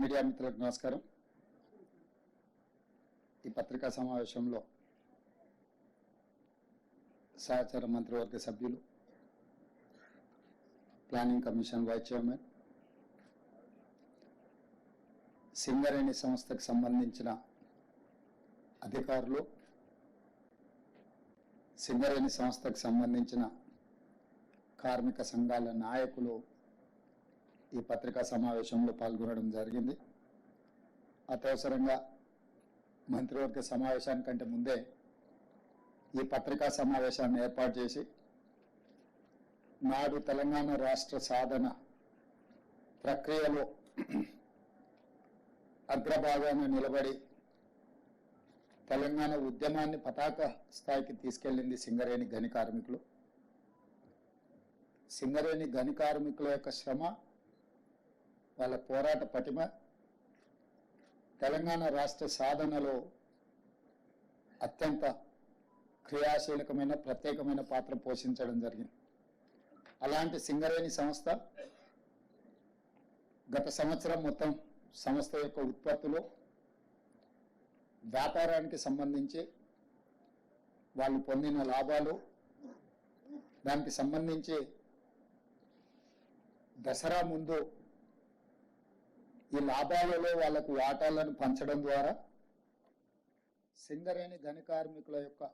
Media మిత్రులకు నమస్కారం. ఈ పత్రికా సమావేశంలో సహచార మంత్రివర్గ సభ్యులు planning commission vice chairman Singareni సంస్థకు సంబంధించిన అధికారులు సింగరేణి సంస్థకు సంబంధించిన కార్మిక సంఘాల నాయకులు ఈ పత్రికా సమావేశంలో పాల్గొనడం జరిగింది. అత్యవసరంగా మంత్రివర్గ సమావేశానికంటే ముందే ఈ పత్రికా సమావేశాన్ని ఏర్పాటు చేసి నాడు తెలంగాణ రాష్ట్ర సాధన ప్రక్రియలో అగ్రభాగాన నిలబడి తెలంగాణ ఉద్యమాన్ని పతాక స్థాయికి తీసుకెళ్ళింది సింగరేణి గని కార్మికులు. సింగరేణి గని కార్మికుల యొక్క శ్రమ వాళ్ళ పోరాట పటిమ తెలంగాణ రాష్ట్ర సాధనలో అత్యంత క్రియాశీలకమైన ప్రత్యేకమైన పాత్ర పోషించడం జరిగింది. అలాంటి సింగరేణి సంస్థ గత సంవత్సరం మొత్తం సంస్థ యొక్క ఉత్పత్తులు వ్యాపారానికి సంబంధించి వాళ్ళు పొందిన లాభాలు దానికి సంబంధించి దసరా ముందు ఈ లాభాలలో వాళ్ళకు వాటాలను పంచడం ద్వారా సింగరేణి గని కార్మికుల యొక్క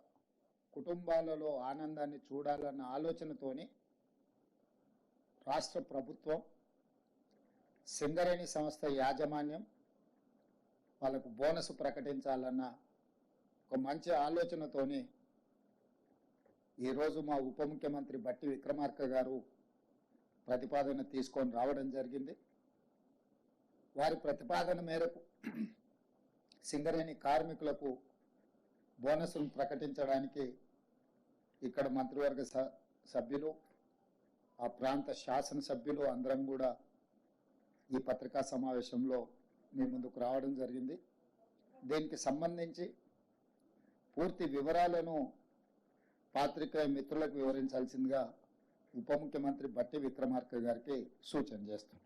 కుటుంబాలలో ఆనందాన్ని చూడాలన్న ఆలోచనతోని రాష్ట్ర ప్రభుత్వం సింగరేణి సంస్థ యాజమాన్యం వాళ్ళకు బోనస్ ప్రకటించాలన్న ఒక మంచి ఆలోచనతోని ఈరోజు మా ఉప ముఖ్యమంత్రి బట్టి విక్రమార్క గారు ప్రతిపాదన తీసుకొని రావడం జరిగింది. వారి ప్రతిపాదన మేరకు సింగరేణి కార్మికులకు బోనస్ను ప్రకటించడానికి ఇక్కడ మంత్రివర్గ స- సభ్యులు ఆ ప్రాంత శాసనసభ్యులు అందరం కూడా ఈ పత్రికా సమావేశంలో మీ ముందుకు రావడం జరిగింది. దీనికి సంబంధించి పూర్తి వివరాలను పాత్రికేయ మిత్రులకు వివరించాల్సిందిగా ఉప ముఖ్యమంత్రి బట్టి విక్రమార్క గారికి సూచన చేస్తున్నాను